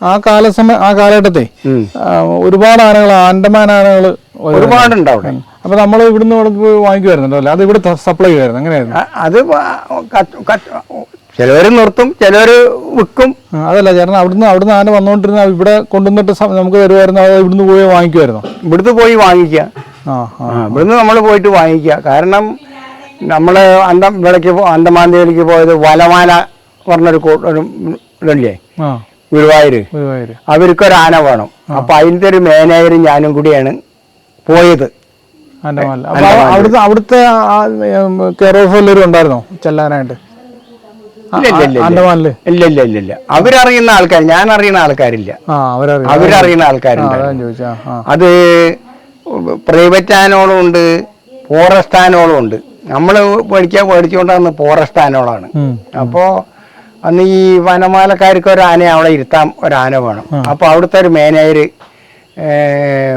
ആ കാലസമ ആ കാലഘട്ടത്തെ ഒരുപാട് ആനകൾ ആൻഡമാൻ ആനകൾ ഒരുപാടുണ്ട് അവിടെ. അപ്പൊ നമ്മൾ ഇവിടുന്ന് വാങ്ങിക്കുമായിരുന്നല്ലോ അല്ലേ? അത് ഇവിടെ സപ്ലൈ ചെയ്യുമായിരുന്നു എങ്ങനെയായിരുന്നു അ- അത് ചിലവർ നിർത്തും ചിലവർ വിൽക്കും. അതല്ല ചേട്ടൻ അവിടുന്ന് അവിടുന്ന് ആന വന്നുകൊണ്ടിരുന്ന ഇവിടെ കൊണ്ടുവന്നിട്ട് നമുക്ക് തരുമായിരുന്നു അത് ഇവിടുന്ന് പോയി വാങ്ങിക്കുമായിരുന്നു ഇവിടുന്ന് പോയി വാങ്ങിക്കുക ഇവിടുന്ന് നമ്മൾ പോയിട്ട് വാങ്ങിക്കുക കാരണം നമ്മൾ അന്തം ഇവിടേക്ക് അന്തമാന്തയിലേക്ക് പോയത് വലമാല പറഞ്ഞൊരു ഇതല്ലേ ഗുരുവായൂര്. ഗുരുവായൂര്. അവർക്കൊരു ആന വേണം അപ്പൊ അതിന്റെ ഒരു മാനേജറും ഞാനും കൂടിയാണ് പോയത്. ആൻഡമാനിൽ അപ്പൊ അവ- അവിടുത്തെ അവിടുത്തെ കെയർ ഓഫ് എല്ലാവരും ഉണ്ടായിരുന്നോ ചെല്ലാനായിട്ട്? ഇല്ല, ഇല്ല, ഇല്ല. ഇല്ല. അവരറിയുന്ന ആൾക്കാർ ഞാൻ അറിയുന്ന ആൾക്കാരില്ല അവരറിയുന്ന ആൾക്കാരുണ്ട്. അതാ പ്രൈവറ്റ് ആനോളും ഉണ്ട് ഫോറസ്റ്റ് ആനോളും ഉണ്ട് നമ്മൾ പഠിക്കാൻ പഠിച്ചുകൊണ്ടാണ് ഫോറസ്റ്റ് ആനോളാണ്. അപ്പോൾ അന്ന് ഈ വനമാലക്കാർക്ക് ഒരു ആനയെ അവിടെ ഇരുത്താൻ ഒരു ആന വേണം. അപ്പോൾ അവിടുത്തെ ഒരു മേനേജർ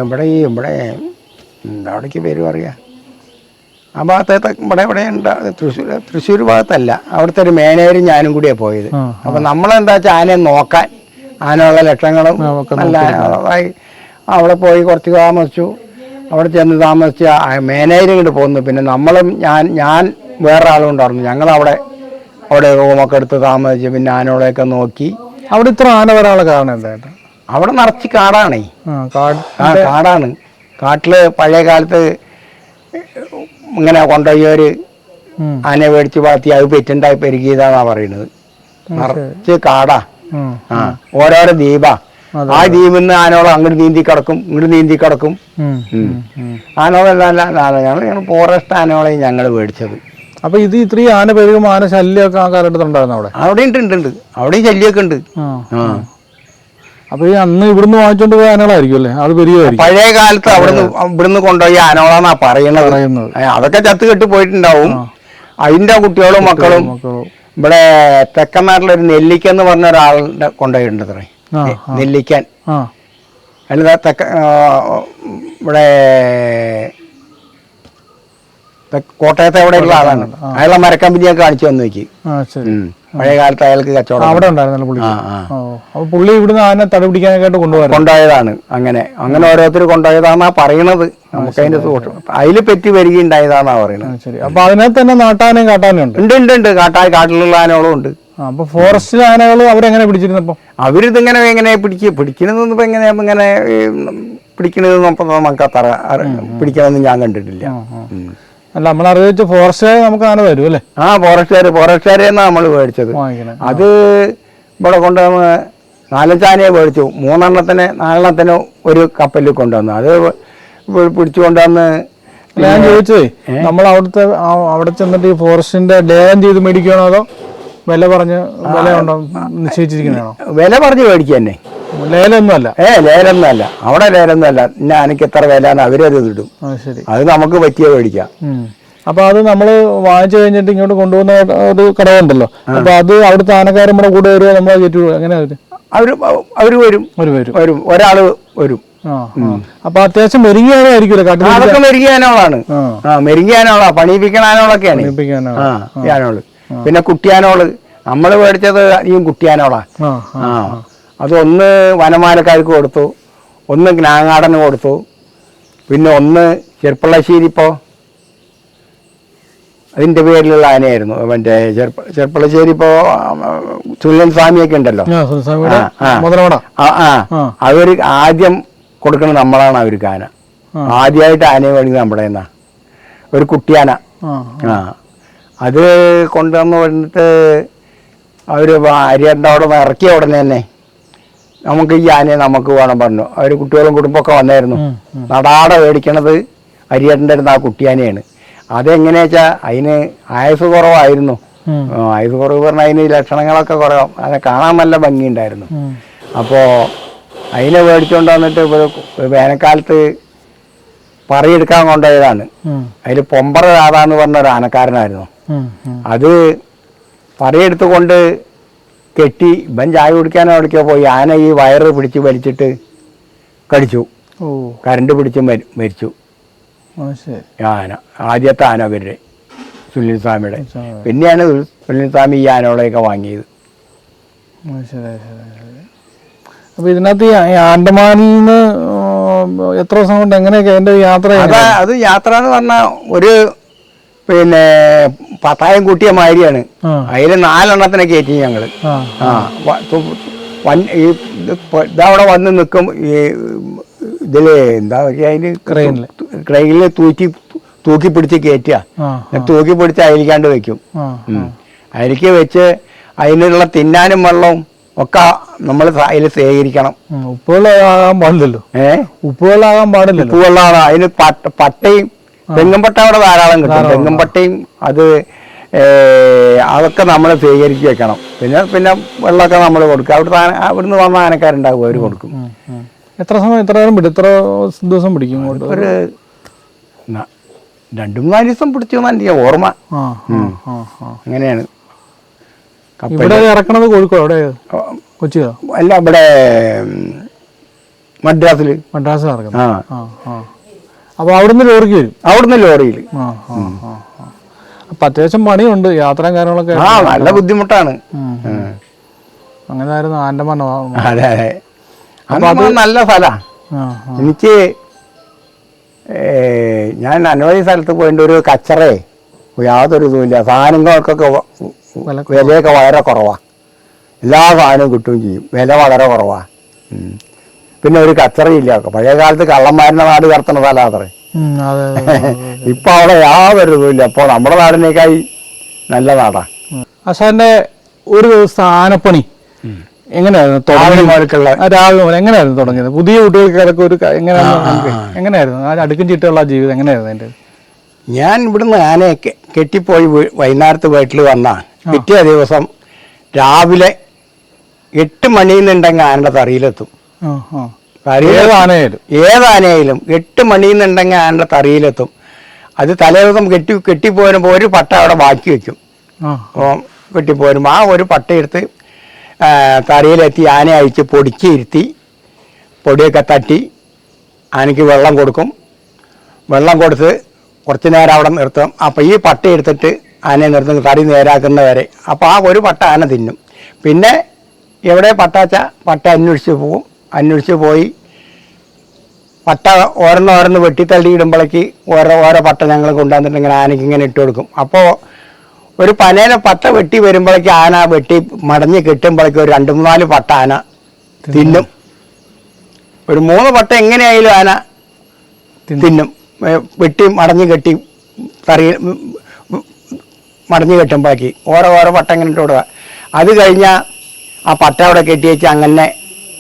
ഇവിടെ ഈ ഇവിടെ അവിടേക്ക് പേര് പറയാ? ആ ഭാഗത്തെ ഇവിടെ ഇവിടെ ഉണ്ട്. തൃശ്ശൂർ തൃശ്ശൂർ ഭാഗത്തല്ല. അവിടുത്തെ ഒരു മേനേജരും ഞാനും കൂടിയാണ് പോയത്. അപ്പൊ നമ്മളെന്താ വെച്ചാൽ ആനയെ നോക്കാൻ ആനയുള്ള ലക്ഷങ്ങളും ഒക്കെ നല്ല ആയി. അവിടെ പോയി കുറച്ച് താമസിച്ചു. അവിടെ ചെന്ന് താമസിച്ച മേനേജർ ഇങ്ങോട്ട് പോന്നു. പിന്നെ നമ്മളും ഞാൻ ഞാൻ വേറൊരാളും ഉണ്ടായിരുന്നു. ഞങ്ങളവിടെ അവിടെ റൂമൊക്കെ എടുത്ത് താമസിച്ച് പിന്നെ ആനകളെയൊക്കെ നോക്കി. അവിടെ ഇത്ര ആന വരാനുള്ള കാരണം എന്തായിട്ട്? അവിടെ നിറച്ച് കാടാണേ. ആ കാട് ആ കാടാണ്. കാട്ടിൽ പഴയ കാലത്ത് ഇങ്ങനെ കൊണ്ടുപോയവര് ആന ആനയെ മേടിച്ച് വളർത്തി അത് പെറ്റുണ്ടായി പെരുകിയതാന്നാ പറയുന്നത്. നിറച്ച് കാടാ. ആ ഓരോരോ ദ്വീപാ. ആ ദ്വീപിൽ നിന്ന് ആനോളം അങ്ങോട്ട് നീന്തി കിടക്കും ഇങ്ങോട്ട് നീന്തി കിടക്കും. ആനകളെല്ലാം ഞങ്ങൾ ഫോറസ്റ്റ് ആനകളെയും ഞങ്ങൾ മേടിച്ചത്. അപ്പൊ ഇത് ഇത്രയും ആന പെരുകും ആന ശല്യമൊക്കെ ആ കാലഘട്ടത്തിൽ ഉണ്ടായിരുന്നു അവിടെ? അവിടെ ഉണ്ട് ഉണ്ട് ഉണ്ട്. അവിടെയും ശല്യമൊക്കെ ഉണ്ട്. അപ്പൊ ഈ അന്ന് ഇവിടുന്ന് വാങ്ങിച്ചോണ്ട് പോയ ആനകളായിരിക്കും അല്ലേ അത് പെരുകുമായിരിക്കും പഴയ കാലത്ത് അവിടുന്ന് ഇവിടുന്ന് കൊണ്ടുപോയി ആനകളാന്നാ പറയണത് പറയുന്നത്. അതൊക്കെ ചത്ത് കെട്ട് പോയിട്ടുണ്ടാവും. അതിന്റെ കുട്ടികളും മക്കളും ഇവിടെ തെക്കൻ നാട്ടിലൊരു നെല്ലിക്ക എന്ന് പറഞ്ഞ ഒരാളുടെ കൊണ്ടുപോയിട്ടുണ്ട് അത്രേ നെല്ലിക്കാൻ അല്ല തെക്ക ഇവിടെ കോട്ടയത്തെ എവിടെയുള്ള ആളാണ് അയാളെ ഞാൻ കാണിച്ചു വന്നു നോക്കി പഴയ കാലത്ത് അയാൾക്ക് കച്ചവടം അവിടെ ഉണ്ടായിരുന്നല്ലോ പുള്ളി. അപ്പൊ ഇവിടുന്ന് ആന തടപിടിക്കാനൊക്കെ ആയിട്ട് കൊണ്ടുപോകാറ് കൊണ്ടുപോയതാണ്. അങ്ങനെ. അങ്ങനെ ഓരോരുത്തർ കൊണ്ടുപോയതാണെന്നാ പറയണത്. നമുക്ക് അതിന്റെ അതിൽ അതിൽ പറ്റി വരികയുണ്ടായതാന്നാ പറയണത്. ശരി. അപ്പൊ അതിനകത്ത് തന്നെ നാട്ടാനും കാട്ടാനും ഉണ്ട്? ഉണ്ട് ഉണ്ട് ഉണ്ട്. കാട്ടായി കാട്ടിലുള്ള ആനകളും ഉണ്ട്. അപ്പൊ ഫോറസ്റ്റിലെ ആനകൾ അവരെങ്ങനെ പിടിച്ചിരുന്നപ്പം? അവരിതിങ്ങനെ എങ്ങനെ പിടിക്കുക പിടിക്കണതെന്ന് ഇപ്പൊ എങ്ങനെ ഇങ്ങനെ പിടിക്കണത് നമുക്ക് അത്ര പിടിക്കണമെന്ന് ഞാൻ കണ്ടിട്ടില്ല. അല്ല നമ്മൾ അറിയിച്ച് ഫോറസ്റ്റുകാർ നമുക്ക് അങ്ങനെ തരും അല്ലേ? ആ ഫോറസ്റ്റുകാർ ഫോറസ്റ്റുകാരെന്നാ നമ്മൾ മേടിച്ചത്? അത് ഇവിടെ കൊണ്ട് നാലഞ്ചാനയെ മേടിച്ചു. മൂന്നെണ്ണത്തിന് നാലെണ്ണത്തിന് ഒരു കപ്പലിൽ കൊണ്ടുവന്നു. അത് പിടിച്ചു കൊണ്ടുവന്ന് ഞാൻ ചോദിച്ചേ നമ്മൾ അവിടുത്തെ അവിടെ ചെന്നിട്ട് ഈ ഫോറസ്റ്റിന്റെ ലേലം ചെയ്ത് മേടിക്കണോ അതോ വില പറഞ്ഞ് വില ഉണ്ടോ നിശ്ചയിച്ചിരിക്കുന്നതാണോ? വില പറഞ്ഞ് മേടിക്കുക തന്നെ ലേലം ഒന്നും അല്ല ഏ ലേലൊന്നുമല്ല. അവിടെ ലേലൊന്നുമല്ല. ഞാൻ എനിക്ക് എത്ര വിലയാണ് അവരത് ഇടും. അത് നമുക്ക് പറ്റിയ മേടിക്കാം. അപ്പൊ അത് നമ്മൾ വാങ്ങിച്ചു കഴിഞ്ഞിട്ട് ഇങ്ങോട്ട് കൊണ്ടുപോകുന്ന ഒരു കടവുണ്ടല്ലോ. അപ്പൊ അത് അവിടുത്തെ ആനക്കാരും നമ്മുടെ കൂടെ വരുമോ നമ്മളെ കയറ്റി അങ്ങനെ അവർ? അവർ വരും. ഒരു വരും. വരും. ഒരാൾ വരും. അപ്പൊ അത്യാവശ്യം മെരുങ്ങിയാനായിരിക്കും മെരുങ്ങിയാനോളാണ് അതൊക്കെ ആ. മെരുകിയാനോളാ പണിയിപ്പിക്കണാനോളൊക്കെയാണ് ആനോൾ പിന്നെ കുട്ടിയാനോൾ. നമ്മൾ മേടിച്ചത് ഈ കുട്ടിയാനോളാ. ആ. ആ അത് ഒന്ന് വനമാലക്കാർക്ക് കൊടുത്തു ഒന്ന് ജ്ഞാങ്ങാടന് കൊടുത്തു പിന്നെ ഒന്ന് ചെർപ്പള്ളശ്ശേരി അതിന്റെ പേരിലുള്ള ആനയായിരുന്നു മറ്റേ ചെർപ്പ ചെർപ്പള്ളശ്ശേരി ഇപ്പോ ചുല്ലൻ സ്വാമിയൊക്കെ ഉണ്ടല്ലോ. ആ. അവർ ആദ്യം കൊടുക്കുന്നത് നമ്മളാണ് അവർക്ക് ആന. ആദ്യമായിട്ട് ആനയെ മേടിക്കുന്നത് നമ്മുടെ എന്നാ. ഒരു കുട്ടിയാന. ആ ആ. അത് കൊണ്ടുവന്ന് വന്നിട്ട് അവർ അരിയണ്ട അവിടെ ഇറക്കിയ ഉടനെ തന്നെ നമുക്ക് ഈ ആനയെ നമുക്ക് വേണം പറഞ്ഞു. അവർ കുട്ടികളും കുടുംബമൊക്കെ വന്നായിരുന്നു. നടാടെ മേടിക്കണത് അരിയേട്ടന്റെ അടുത്ത് ആ കുട്ടിയാനയാണ്. അതെങ്ങനെയാ വെച്ചാൽ അതിന് ആയുസ് കുറവായിരുന്നു. ആയുസ് കുറവ് പറഞ്ഞാൽ അതിന് ലക്ഷണങ്ങളൊക്കെ കുറവ്. അതിനെ കാണാൻ നല്ല ഭംഗിയുണ്ടായിരുന്നു. അപ്പോൾ അതിനെ മേടിച്ചുകൊണ്ട് വന്നിട്ട് വേനൽക്കാലത്ത് പറയെടുക്കാൻ കൊണ്ടുപോയതാണ്. അതിൽ പൊമ്പറ രാധാന്ന് പറഞ്ഞ ഒരു ആനക്കാരനായിരുന്നു. അത് പറയെടുത്ത് കൊണ്ട് കെട്ടി ഇവൻ ചായ കുടിക്കാനോ അവിടേക്കോ പോയി. ആന ഈ വയറ് പിടിച്ച് വലിച്ചിട്ട് കടിച്ചു. ഓ. കരണ്ട് പിടിച്ച് മരി- മരിച്ചു. ആന ആദ്യത്തെ ആന അവരുടെ സുനിൽ സ്വാമിയുടെ സ്വാമി. പിന്നെയാണ് സുനിൽ സ്വാമി ഈ ആനകളെയൊക്കെ വാങ്ങിയത്. അപ്പൊ ഇതിനകത്ത് ഈ ആൻഡമാനിൽ നിന്ന് എത്ര ദിവസം കൊണ്ട് എങ്ങനെയൊക്കെ എന്റെ യാത്ര അത് യാത്ര എന്ന് പറഞ്ഞാൽ ഒരു പിന്നെ പത്തായം കൂട്ടിയ മാതിരിയാണ്. അതിൽ നാലെണ്ണത്തിനെ കയറ്റി ഞങ്ങൾ. ആ. ഈ ഇതവിടെ വന്ന് നിൽക്കും ഈ ഇതിൽ എന്താ പറയുക അതിന്. ക്രെയിനിൽ തൂക്കി തൂക്കി പിടിച്ച് കയറ്റുക തൂക്കി പിടിച്ച് അയലിക്കാണ്ട് വെക്കും. അയലിക്ക് വെച്ച് അതിനുള്ള തിന്നാനും വെള്ളവും ഒക്കെ നമ്മൾ അതിൽ ശേഖരിക്കണം. ഉം, ഉപ്പുവെള്ളമാകാൻ പാടില്ലല്ലോ. ഏഹ് ഉപ്പുവെള്ളമാകാൻ പാടില്ല ഉപ്പുവെള്ളമാണ്. അതിന് പട്ടയും തെങ്ങുംപട്ട അവിടെ ധാരാളം കിട്ടും. തെങ്ങുംപട്ടയും അത് അതൊക്കെ നമ്മൾ സ്വീകരിച്ചു വെക്കണം. പിന്നെ പിന്നെ വെള്ളമൊക്കെ നമ്മൾ കൊടുക്കും അവിടുത്തെ അവിടുന്ന് വന്ന ആനക്കാരുണ്ടാവും അവർ കൊടുക്കും. എത്ര സമയം എത്ര നേരം പിടിക്കും? എത്ര ദിവസം പിടിക്കും ഒരു രണ്ടു മൂന്നാൽ ദിവസം പിടിച്ചു എനിക്ക് ഓർമ്മ. അങ്ങനെയാണ്. ഇവിടെ ഇറക്കണത് കോഴിക്കോട് കൊച്ചി കൊച്ചിയോ? അല്ല ഇവിടെ മദ്രാസിൽ മദ്രാസിൽ ഇറക്കുന്നത് ആ അവിടുന്ന് ലോറിക്ക് വരും. അവിടുന്ന് ലോറിയിൽ. അപ്പൊ അത്യാവശ്യം പണിയുണ്ട്. യാത്രയും കാര്യങ്ങളൊക്കെ ആ നല്ല ബുദ്ധിമുട്ടാണ്. അങ്ങനെ ആയിരുന്നു ആൻഡമാൻ അതെ അതെ. അത് നല്ല സ്ഥലമാണ് എനിക്ക് ഞാൻ അനവധി സ്ഥലത്ത് പോയിട്ട് ഒരു കച്ചറേ. യാതൊരു ഇതുമില്ല സാധനങ്ങൾക്കൊക്കെ വിലയൊക്കെ വളരെ കുറവാണ് എല്ലാ സാധനവും കിട്ടുകയും ചെയ്യും. വില വളരെ കുറവാണ് പിന്നെ ഒരു കച്ചറയില്ല. പഴയ കാലത്ത് കള്ളന്മാരുടെ നാട് കടത്തണ സ്ഥലം അത്രേ അതെ അതെ, അതെ, അതെ. ഇപ്പൊ അവിടെ യാതൊരു ഇതുമില്ല അപ്പോൾ നമ്മുടെ നാടിനേക്കായി നല്ല നാടാ. ആശാന്റെ ഒരു ദിവസം ആനപ്പണി എങ്ങനെയായിരുന്നു രാവിലെ മുതൽ എങ്ങനെയായിരുന്നു തുടങ്ങിയത്? പുതിയ കുട്ടികൾക്കൊക്കെ ഒരു എങ്ങനെയായിരുന്നു എങ്ങനെയായിരുന്നു? ആ അടുക്കും ചിട്ടുള്ള ജീവിതം എങ്ങനെയായിരുന്നു അതിന്റെ ഞാൻ ഇവിടുന്ന് ആനയെ കെട്ടിപ്പോയി വൈകുന്നേരത്ത് വീട്ടിൽ വന്ന. പിറ്റേ ദിവസം രാവിലെ എട്ട് മണിയിൽ നിന്നുണ്ടെങ്കിൽ ആനയുടെ തറിയിലെത്തും. ആ ആ തറിയിൽ ഏത് ആനയായാലും ഏതാനയിലും എട്ട് മണിയിൽ നിന്നുണ്ടെങ്കിൽ ആനയുടെ തറിയിലെത്തും. അത് തലേ ദിവസം കെട്ടി കെട്ടിപ്പോരുമ്പോൾ ഒരു പട്ട അവിടെ ബാക്കി വെക്കും. കെട്ടിപ്പോരുമ്പോൾ ആ ഒരു പട്ട എടുത്ത് തറിയിലെത്തി ആനയെ അയച്ച് പൊടിച്ച് ഇരുത്തി പൊടിയൊക്കെ തട്ടി ആനയ്ക്ക് വെള്ളം കൊടുക്കും. വെള്ളം കൊടുത്ത് കുറച്ച് നേരം അവിടെ നിർത്തും. അപ്പോൾ ഈ പട്ട എടുത്തിട്ട് ആനയെ നിർത്തും തടി നേരാക്കുന്നവരെ അപ്പോൾ ആ ഒരു പട്ട ആന തിന്നും. പിന്നെ എവിടെ പട്ടാച്ച? പട്ട അന്വേഷിച്ച് പോകും. അന്വേഷിച്ച് പോയി. പട്ട ഓരോന്ന് ഓരോന്ന് വെട്ടിത്തള്ളി ഇടുമ്പോഴേക്ക് ഓരോ ഓരോ പട്ട ഞങ്ങൾ കൊണ്ടുവന്നിട്ട് ഇങ്ങനെ ആനയ്ക്ക് ഇങ്ങനെ ഇട്ട് കൊടുക്കും. അപ്പോൾ ഒരു പനേനെ പട്ട വെട്ടി വരുമ്പോഴേക്ക് ആന വെട്ടി മടഞ്ഞ് കെട്ടുമ്പോഴേക്ക് ഒരു രണ്ട് മൂന്നാൽ പട്ട ആന തിന്നും. ഒരു മൂന്ന് പട്ട എങ്ങനെയായാലും ആന തിന്നും. വെട്ടി മടഞ്ഞ് കെട്ടി തറി മടഞ്ഞ് കെട്ടുമ്പോഴേക്ക് ഓരോ ഓരോ പട്ട ഇങ്ങനെ ഇട്ട് കൊടുക്കുക. അത് കഴിഞ്ഞാൽ ആ പട്ട അവിടെ കെട്ടി വെച്ച് അങ്ങനെ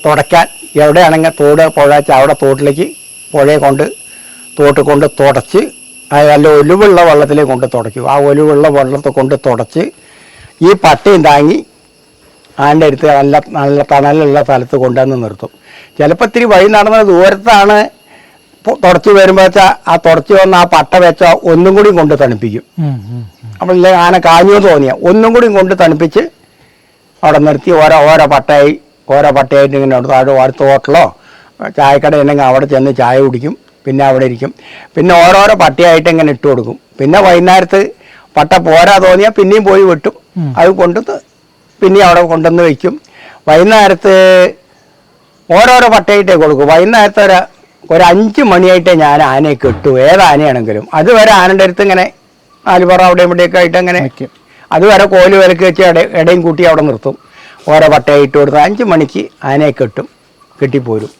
തുടയ്ക്കാൻ എവിടെയാണെങ്കിൽ തോട് പുഴ വെച്ചാൽ അവിടെ തോട്ടിലേക്ക് പുഴയെ കൊണ്ട് തോട്ട് കൊണ്ട് തുടച്ച് നല്ല ഒലിവുള്ള വെള്ളത്തിലേക്ക് കൊണ്ട് തുടയ്ക്കും. ആ ഒലിവുള്ള വെള്ളത്തെ കൊണ്ട് തുടച്ച് ഈ പട്ടയും താങ്ങി ആന്റെ അടുത്ത് നല്ല നല്ല തണലുള്ള സ്ഥലത്ത് കൊണ്ടുവന്ന് നിർത്തും. ചിലപ്പോൾ ഇത്തിരി വഴി നടന്ന ദൂരത്താണ് തുടച്ച് വരുമ്പോൾ വെച്ചാൽ ആ തുടച്ച് വന്ന ആ പട്ട വെച്ച ഒന്നും കൂടി കൊണ്ട് തണുപ്പിക്കും. അപ്പോൾ. നമ്മളില്ലേ ആന കാഞ്ഞു തോന്നിയ. ഒന്നും കൂടി കൊണ്ട് തണുപ്പിച്ച് അവിടെ നിർത്തി ഓരോ ഓരോ പട്ടയായി ഓരോ പട്ടയായിട്ട് ഇങ്ങനെ അടുത്ത് അവിടെ അടുത്ത ഹോട്ടലോ ചായക്കട ഉണ്ടെങ്കിൽ അവിടെ ചെന്ന് ചായ കുടിക്കും പിന്നെ അവിടെ ഇരിക്കും. പിന്നെ ഓരോരോ പട്ടയായിട്ട് ഇങ്ങനെ ഇട്ട് കൊടുക്കും. പിന്നെ വൈകുന്നേരത്ത് പട്ട പോരാ തോന്നിയാൽ പിന്നെയും പോയി വെട്ടും. അത് കൊണ്ട് പിന്നെയും അവിടെ കൊണ്ടുവന്ന് വയ്ക്കും വൈകുന്നേരത്ത് ഓരോരോ പട്ടയിട്ടേ കൊടുക്കും. വൈകുന്നേരത്തെ ഒരു ഒരു അഞ്ച് മണിയായിട്ടേ ഞാൻ ആനയെ കെട്ടു. ഏത് ആനയാണെങ്കിലും. അതുവരെ ആനയുടെ അടുത്ത് ഇങ്ങനെ നാലുപറ അവിടെ ഇവിടെയൊക്കെ ആയിട്ട് അങ്ങനെ അതുവരെ കോൽ വിലക്ക് വെച്ച് ഇടയും കൂട്ടി അവിടെ നിർത്തും. ഓരോ പട്ടയിട്ട് കൊടുക്കും. അഞ്ച് മണിക്ക് ആനയെ കെട്ടും. കെട്ടിപ്പോരും.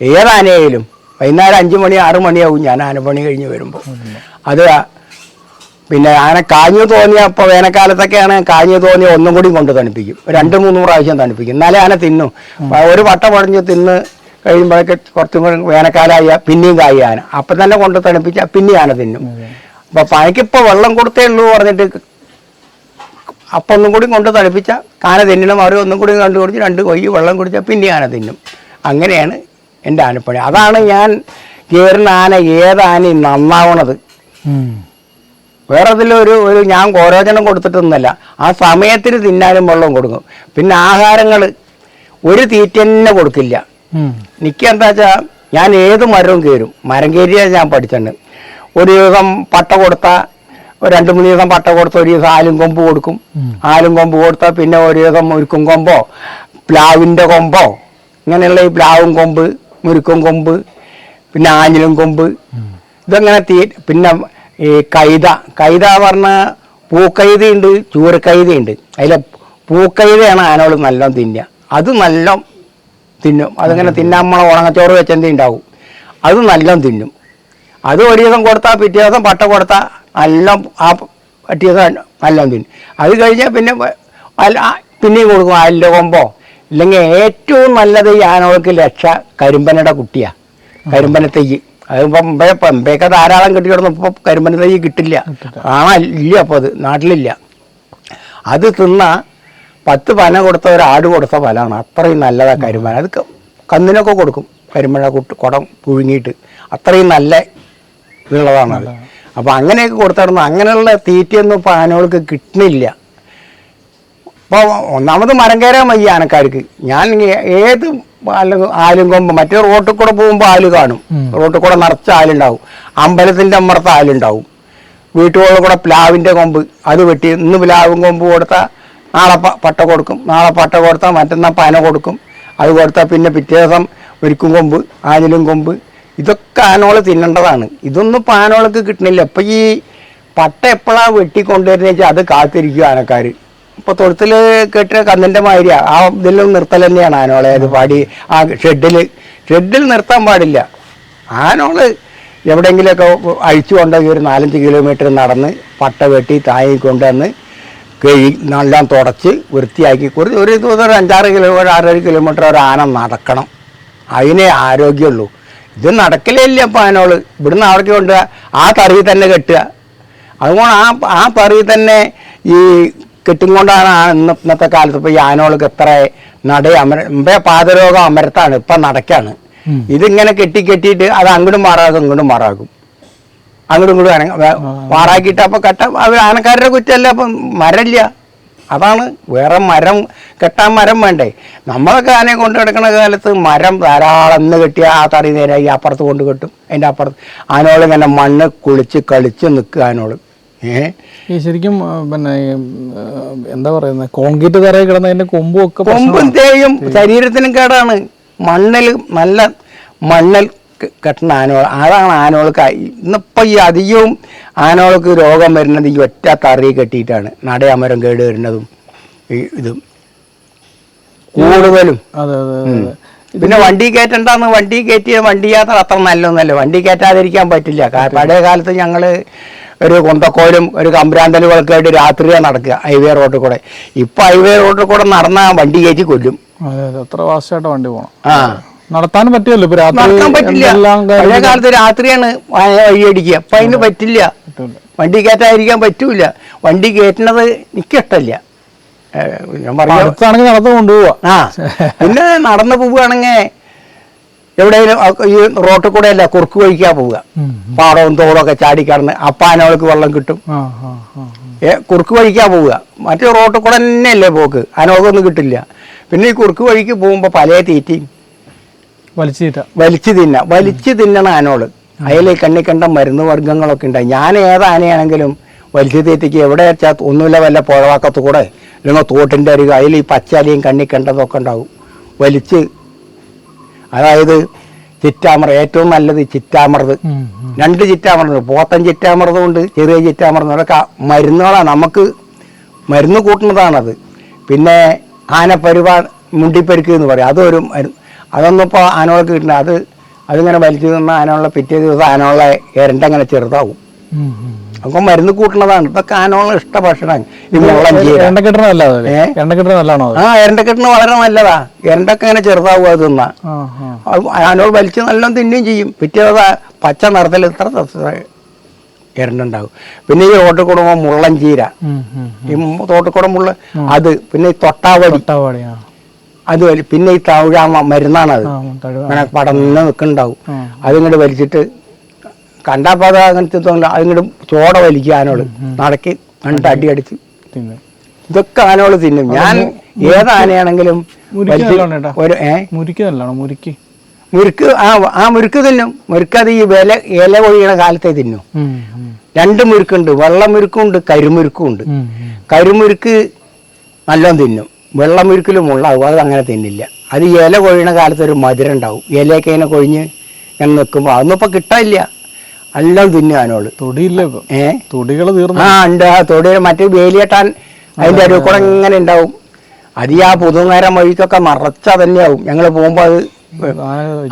ഏതാനയായാലും വൈകുന്നേരം അഞ്ച് മണി ആറ് മണിയാവും ഞാൻ ആനപ്പണി കഴിഞ്ഞ് വരുമ്പോൾ അത് പിന്നെ ആന കാഞ്ഞു തോന്നിയ ഇപ്പോൾ വേനൽക്കാലത്തൊക്കെയാണ് കാഞ്ഞു തോന്നിയ ഒന്നും കൂടി കൊണ്ട് തണുപ്പിക്കും. രണ്ട് മൂന്ന് പ്രാവശ്യം തണുപ്പിക്കും. എന്നാലേ ആന തിന്നും. ഒരു വട്ട പടഞ്ഞ് തിന്ന് കഴിയുമ്പോഴൊക്കെ കുറച്ചും കൂടി വേനൽക്കാലമായ പിന്നെയും കായി ആന. അപ്പം തന്നെ കൊണ്ട് തണുപ്പിച്ചാൽ പിന്നെയും ആന തിന്നും. അപ്പം പനയ്ക്കിപ്പോൾ വെള്ളം കൊടുത്തേ ഉള്ളൂ പറഞ്ഞിട്ട് അപ്പം ഒന്നും കൂടി കൊണ്ട് തണുപ്പിച്ച ആന തിന്നണം അവർ ഒന്നും കൂടി കണ്ടു കുടിച്ച് രണ്ട് കൊയ്യ് വെള്ളം കുടിച്ചാൽ പിന്നെ ആന തിന്നും. അങ്ങനെയാണ് എന്റെ ആനപ്പണി. അതാണ് ഞാൻ കയറുന്ന ആന ഏതാന നന്നാവണത്. വേറെ ഒരു ഒരു ഞാൻ ഓരോചനം കൊടുത്തിട്ടൊന്നുമല്ല. ആ സമയത്തിന് തിന്നാനും വെള്ളം കൊടുക്കും പിന്നെ ആഹാരങ്ങൾ ഒരു തീറ്റ തന്നെ കൊടുക്കില്ല. എനിക്ക് എന്താ വെച്ചാൽ ഞാൻ ഏത് മരവും കയറും. മരം കയറിയാൽ ഞാൻ പഠിച്ചിട്ടുണ്ട് ഒരു ദിവസം പട്ട കൊടുത്ത രണ്ട് മൂന്ന് ദിവസം പട്ട കൊടുത്ത് ഒരു ദിവസം ആലും കൊമ്പ് കൊടുക്കും. ആലും കൊമ്പ് കൊടുത്താൽ പിന്നെ ഒരു ദിവസം മുരുക്കും കൊമ്പോ പ്ലാവിന്റെ കൊമ്പോ. ഇങ്ങനെയുള്ള ഈ പ്ലാവും കൊമ്പ് മുരുക്കും കൊമ്പ് പിന്നെ ആഞ്ഞിലും കൊമ്പ്. ഇതങ്ങനെ തീ പിന്നെ ഈ കൈത കൈത പറഞ്ഞ പൂക്കൈതയുണ്ട് ചൂരക്കൈതയുണ്ട്. അതിലെ പൂക്കൈതയാണ് ആനകൾ നല്ലോണം തിന്നുക. അത് നല്ലോം തിന്നും. അതിങ്ങനെ തിന്നാൻ നമ്മളെ ഉണങ്ങച്ചോറ് വെച്ചെന്തി ഉണ്ടാവും. അത് നല്ലോം തിന്നും. അത് ഒരു ദിവസം കൊടുത്താൽ പിറ്റേ ദിവസം പട്ട കൊടുത്താൽ എല്ലാം ആ പട്ടിയൊക്കെ എല്ലാം തിന്നും. അത് കഴിഞ്ഞാൽ പിന്നെ അല്ല പിന്നെയും കൊടുക്കും അല്ല കൊമ്പോ. ഇല്ലെങ്കിൽ ഏറ്റവും നല്ലത് ഈ ആനകൾക്ക് ലക്ഷ കരിമ്പനയുടെ കുട്ടിയാ. കരിമ്പന തെയ്യ് അതിപ്പം പെമ്പയൊക്കെ ധാരാളം കെട്ടി ഇപ്പൊ കരിമ്പന തെയ്യ് കിട്ടില്ല. ആണ ഇല്ല അപ്പോൾ അത് നാട്ടിലില്ല. അത് തിന്ന പത്ത് പന കൊടുത്ത ഒരു ആട് കൊടുത്ത ഫലമാണ് അത്രയും നല്ലതാ കരിമ്പന. അത് കന്നിനൊക്കെ കൊടുക്കും. കരിമ്പന കുട്ട് കുടം പുഴുങ്ങിയിട്ട്. അത്രയും നല്ല ഇതുള്ളതാണത് അപ്പോൾ അങ്ങനെയൊക്കെ കൊടുത്തിടുന്നു. അങ്ങനെയുള്ള തീറ്റയൊന്നും ഇപ്പോൾ ആനകൾക്ക് കിട്ടുന്നില്ല. അപ്പോൾ ഒന്നാമത് മരം കയറാൻ വയ്യ ആനക്കാർക്ക്. ഞാൻ ഏത് ആലും ആലും കൊമ്പ് മറ്റേ റോട്ടിൽ കൂടെ പോകുമ്പോൾ ആൽ കാണും. റോട്ടിൽ കൂടെ നിറച്ച ആലുണ്ടാവും. അമ്പലത്തിന്റെ അമ്മർത്ത ആലുണ്ടാവും. വീട്ടുകളിൽ കൂടെ പ്ലാവിന്റെ കൊമ്പ് അത് വെട്ടി ഇന്ന് പ്ലാവും കൊമ്പ് കൊടുത്താൽ നാളെ പട്ട കൊടുക്കും. നാളെ പട്ട കൊടുത്താൽ മറ്റന്നാൾ പന കൊടുക്കും. അത് കൊടുത്താൽ പിന്നെ പിറ്റേ ദിവസം ഒരുക്കും കൊമ്പ് ആഞ്ഞിലും കൊമ്പ്. ഇതൊക്കെ ആനോൾ തിന്നേണ്ടതാണ്. ഇതൊന്നും ഇപ്പം ആനോളക്ക് കിട്ടണില്ല. ഇപ്പം ഈ പട്ട എപ്പോഴാണ് വെട്ടിക്കൊണ്ടുവരുന്നത് വെച്ചാൽ അത് കാത്തിരിക്കും ആനക്കാർ ഇപ്പൊ തൊഴുത്തിൽ കെട്ടിയ കന്നിന്റെ മാതിരിയാ. ആ ഇതിലും നിർത്തൽ തന്നെയാണ് ആനോളെ. അത് പാടി ആ ഷെഡിൽ ഷെഡിൽ നിർത്താൻ പാടില്ല. ആനോൾ എവിടെയെങ്കിലുമൊക്കെ അഴിച്ചു കൊണ്ടുപോയി ഒരു നാലഞ്ച് കിലോമീറ്റർ നടന്ന് പട്ട വെട്ടി തായി കൊണ്ടുവന്ന് കഴി നല്ല തുടച്ച് വൃത്തിയാക്കി കുറച്ച് ഒരു ദിവസം ഒരു അഞ്ചാറ് കിലോ ഒരു ആറേഴ് കിലോമീറ്റർ ഒരു ആന നടക്കണം. അതിനെ ആരോഗ്യമുള്ളൂ. ഇത് നടക്കലേ ഇല്ല അപ്പം ആനോൾ ഇവിടുന്ന് അവിടേക്ക് കൊണ്ടുപോവുക ആ തറിയിൽ തന്നെ കെട്ടുക. അതുകൊണ്ട് ആ ആ തറിയിൽ തന്നെ ഈ കെട്ടിക്കൊണ്ടാണ് കൊണ്ടാണ് ഇന്ന് ഇന്നത്തെ കാലത്ത് ഇപ്പോൾ ഈ ആനകൾക്ക് എത്ര നട അമര മുമ്പേ പാതരോഗം അമരത്താണ് ഇപ്പം നടക്കാണ്. ഇതിങ്ങനെ കെട്ടി കെട്ടിയിട്ട് അത് അങ്ങോട്ടും മാറാകും ഇങ്ങോട്ടും മാറാകും. അങ്ങോട്ടും ഇങ്ങോട്ടും മാറാക്കിയിട്ട് അപ്പോൾ കെട്ട ആനക്കാരുടെ കുറ്റമല്ല അപ്പം മരമില്ല. അതാണ് വേറെ മരം കെട്ടാൻ മരം വേണ്ടേ. നമ്മളൊക്കെ ആനയെ കൊണ്ട് കിടക്കുന്ന കാലത്ത് മരം ധാരാളം എന്ന് കെട്ടിയ ആ തറി നേരെ ഈ അപ്പുറത്ത് കൊണ്ട് കെട്ടും. അതിന്റെ അപ്പുറത്ത് ആനോൾ ഇങ്ങനെ മണ്ണ് കുളിച്ച് കളിച്ച് നിൽക്കുക ആനോൾ ഈ ശരിക്കും പിന്നെ എന്താ പറയുന്നത് കോൺക്രീറ്റ് തറയിൽ കിടന്നതിന്റെ കൊമ്പും ഒക്കെ കൊമ്പും തേയും ശരീരത്തിനും കേടാണ്. മണ്ണിൽ നല്ല മണ്ണിൽ കെട്ടുന്ന ആനോൾ അതാണ് ആനോൾക്ക് ഇന്നിപ്പോൾ ഈ അധികവും ആനോൾക്ക് രോഗം വരുന്നത് ഈ ഒറ്റ തറി കെട്ടിയിട്ടാണ്. നടയമരം കേട് വരുന്നതും ഈ ഇതും. കൂടുതലും. പിന്നെ വണ്ടി കയറ്റണ്ടെന്ന് വണ്ടി കയറ്റിയ വണ്ടി യാത്ര അത്ര നല്ലൊന്നല്ല വണ്ടി കയറ്റാതിരിക്കാൻ പറ്റില്ല. പഴയ കാലത്ത് ഞങ്ങൾ ഒരു കൊന്തക്കോലും ഒരു കമ്പ്രാന്തലുകളൊക്കെ ആയിട്ട് രാത്രിയാണ് നടക്കുക ഹൈവേ റോഡിൽ കൂടെ. ഇപ്പം ഹൈവേ റോഡിൽ കൂടെ നടന്നാൽ വണ്ടി കയറ്റി കൊല്ലും. അതെ അതെ. അത്ര വാസ്റ്റായിട്ട് വണ്ടി പോകണം ആ. ഇപ്പൊ നടക്കാൻ പറ്റില്ല. പഴയ കാലത്ത് രാത്രിയാണ് വഴിയടിക്കുക അപ്പൊ അതിന് പറ്റില്ല. വണ്ടി കയറ്റാതിരിക്കാൻ പറ്റൂല. വണ്ടി കയറ്റുന്നത് എനിക്ക് ഇഷ്ടമല്ല അടുത്താണെങ്കിൽ നടന്നു കൊണ്ടുപോവാ. ആ പിന്നെ നടന്നു പോവുകയാണെങ്കിൽ എവിടെയെങ്കിലും ഈ റോട്ടിൽ കൂടെ അല്ല കുറുക്ക് കഴിക്കാൻ പോവുക. പാടവും തോടൊക്കെ ചാടിക്കടന്ന് അപ്പാനവൾക്ക് വെള്ളം കിട്ടും. ഏ കുറുക്ക് വഴിക്കാ പോവുക. മറ്റേ റോട്ടിൽ കൂടെ തന്നെയല്ലേ പോക്ക്. അനോക്കൊന്നും കിട്ടില്ല. പിന്നെ ഈ കുറുക്ക് വഴിക്ക് പോകുമ്പോൾ പല തീറ്റയും. വലിച്ചു തിന്ന. വലിച്ചു തിന്നണ ആനോൾ. അയലെ കണ്ണി കണ്ട മരുന്ന് വർഗങ്ങളൊക്കെ ഉണ്ടായി. ഞാൻ ഏത് ആനയാണെങ്കിലും വലിച്ചു തീറ്റയ്ക്ക് എവിടെ വെച്ചാൽ ഒന്നുമില്ല വല്ല പുഴവാക്കത്ത് കൂടെ അല്ലെങ്കിൽ തോട്ടിന്റെ അരികെ അതിൽ ഈ പച്ചാലിയും കണ്ണി കണ്ടതൊക്കെ ഉണ്ടാവും. വലിച്ച്. അതായത് ചിറ്റാമറ ഏറ്റവും നല്ലത് ഉം. രണ്ട് ചിറ്റാമർന്ന് പോത്തൻ ചിറ്റാമർതും ഉണ്ട് ചെറിയ ചിറ്റാമർന്ന് അതൊക്കെ മരുന്നുകളാണ് നമുക്ക് മരുന്ന് കൂട്ടുന്നതാണത്. പിന്നെ ആനപ്പരിപാ മുണ്ടിപ്പരുക്ക് എന്ന് പറയും. അതൊരു മരുന്ന് അതൊന്നും ഇപ്പോൾ ആനകൾക്ക് കിട്ടില്ല. അത് അതിങ്ങനെ വലിച്ചു നിന്ന ആനകളെ പിറ്റേ ദിവസം ആനകളെ ഇരണ്ടങ്ങനെ ചെറുതാവും. അപ്പം മരുന്ന് കൂട്ടുന്നതാണ്. ഇതൊക്കെ ആനകളെ ഇഷ്ട ഭക്ഷണം ആ ഇരണ്ടക്കെട്ടിന് വളരെ നല്ലതാ. എരണ്ടൊക്കെ ഇങ്ങനെ ചെറുതാവും അത് തിന്നാ ആനകൾ വലിച്ചു നല്ലോണം തിന്നുകയും ചെയ്യും. പിറ്റേ ദിവസം പച്ച നിറത്തിൽ ഇത്ര എരണ്ടുണ്ടാവും പിന്നെ ഈ പോകുമ്പോൾ മുള്ളൻ ചീര. ഈ തോട്ടിൽ മുള്ള അത്. പിന്നെ ഈ തൊട്ടാവടി. തൊട്ടാവാടി അത് വലി പിന്നെ ഈ തവിഴാമ മരുന്നാണ് അത് അങ്ങനെ പടന്ന് നിൽക്കുന്നുണ്ടാവും. അതിങ്ങോട്ട് വലിച്ചിട്ട് കണ്ടാപ്പോൾ അത് അങ്ങനത്തെ തോന്നില്ല അതിങ്ങോട്ട് ചോട വലിക്കുക ആനോട് നടക്കി രണ്ട് അടി അടിച്ച്. ഇതൊക്കെ ആനോൾ തിന്നും. ഞാൻ ഏത് ആനയാണെങ്കിലും ഒരു ഏ? മുരിക്ക് നല്ലതാണോ മുരിക്ക്. മുരുക്ക് ആ ആ മുരുക്ക് തിന്നും. മുരുക്ക് അത് ഈ വില ഇല കൊഴിയണ കാലത്തെ തിന്നും. രണ്ട് മുരുക്കുണ്ട്. വെള്ളമുരുക്കും ഉണ്ട് കരിമുരുക്കും ഉണ്ട്. കരിമുരുക്ക് നല്ലോണം തിന്നും. വെള്ളമുരുക്കിലും മുള്ളാവും അത് അങ്ങനെ തിന്നില്ല. അത് ഇല കൊഴിയണ കാലത്ത് ഒരു മധുരം ഉണ്ടാവും ഇലയൊക്കെ ഇങ്ങനെ കൊഴിഞ്ഞ് ഞാൻ നിൽക്കുമ്പോൾ അതൊന്നും ഇപ്പം കിട്ടാനില്ല. എല്ലാം തിന്നാനോൾ തൊടിയില്ല ഏ? തൊടികൾ തീർന്നു. ആ ഉണ്ട്. ആ തൊടി മറ്റേ വേലിയേട്ടാൻ അതിന്റെ അരുവ് കൂടെ ഇങ്ങനെ ഉണ്ടാവും. അത് ഈ ആ പുതുനേരം വഴിക്കൊക്കെ മറച്ച തന്നെയാവും ഞങ്ങൾ പോകുമ്പോൾ അത്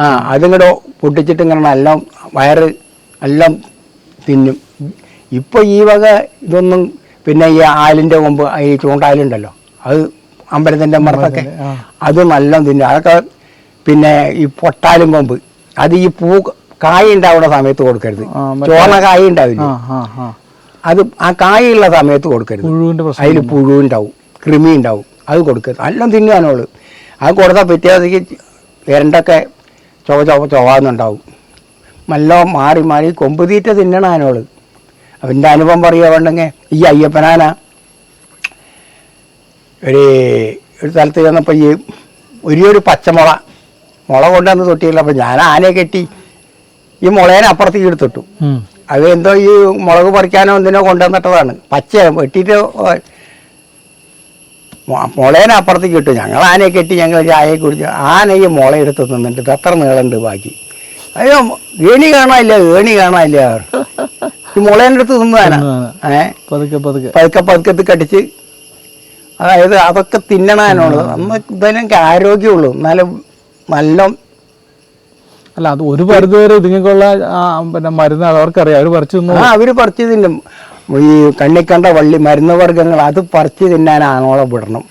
ആ അതിങ്ങോട്ട് പൊട്ടിച്ചിട്ട് ഇങ്ങനെ എല്ലാം വയറ് എല്ലാം തിന്നും. ഇപ്പോൾ ഈ വക ഇതൊന്നും പിന്നെ ഈ ആലിന്റെ മുമ്പ് ഈ ചൂണ്ടാലുണ്ടല്ലോ അത് അമ്പലത്തിന്റെ മറത്തൊക്കെ. അത് നല്ല തിന്നും. അതൊക്കെ പിന്നെ ഈ പൊട്ടാലും കൊമ്പ്. അത് ഈ പൂ കായ ഉണ്ടാവുന്ന സമയത്ത് കൊടുക്കരുത്. ചോറ കായ ഉണ്ടാവില്ല? അത് ആ കായുള്ള സമയത്ത് കൊടുക്കരുത്. അതിൽ പുഴു ഉണ്ടാവും കൃമി ഉണ്ടാവും. അത് കൊടുക്കരുത്. എല്ലാം തിന്നാനോൾ അത് കൊടുത്താൽ പിറ്റേക്ക് വരണ്ടൊക്കെ ചൊവ ചൊവ ചൊവാന്നുണ്ടാവും നല്ല മാറി മാറി കൊമ്പ് തീറ്റ തിന്നണ ആനോൾ അവന്റെ അനുഭവം പറയുക വേണ്ടെങ്കിൽ ഈ അയ്യപ്പനാന ഒരു ഒരു സ്ഥലത്ത് ചെന്നപ്പോൾ ഈ ഒരു പച്ചമുള മുള കൊണ്ടുവന്ന് തൊട്ടിയില്ല. അപ്പം ഞാൻ ആനയെ കെട്ടി ഈ മുളേനെ അപ്പുറത്തേക്ക് എടുത്തിട്ടു. അത് എന്തോ ഈ മുളക് പറിക്കാനോ എന്തിനോ കൊണ്ടുവന്നിട്ടതാണ്. പച്ച വെട്ടിയിട്ട് മുളേനെ അപ്പുറത്തേക്ക് ഇട്ടു. ഞങ്ങൾ ആനയെ കെട്ടി ഞങ്ങൾ ചായ കുടിച്ചു ആന ഈ മുള എടുത്ത് നിന്നിട്ട് ഇത് എത്ര നീളമുണ്ട് ബാക്കി. അയ്യോ ഏണി കാണാനില്ല? ഏണി കാണാനില്ല? ഈ മുളേന്റെ അടുത്ത് തിന്നതാന ഏഹ് പതുക്കെ പതുക്കെ. പതുക്കെ പതുക്കത്ത് കടിച്ച് അതായത് അതൊക്കെ തിന്നണാനുള്ളത് അന്ന് ഇതിനൊക്കെ ആരോഗ്യമുള്ളൂ. എന്നാലും നല്ല അല്ല അത് ഒരു പരിധി വരെ ഇതിങ്ങൾക്കുള്ള പിന്നെ മരുന്ന് അവർക്കറിയാം. അവർ പറിച്ചു തിന്നു ആ അവർ പറിച്ചു തിന്നും. ഈ കണ്ണിക്കണ്ട വള്ളി മരുന്ന് വർഗങ്ങൾ അത് പറിച്ചു തിന്നാൻ ആണോളം വിടണം.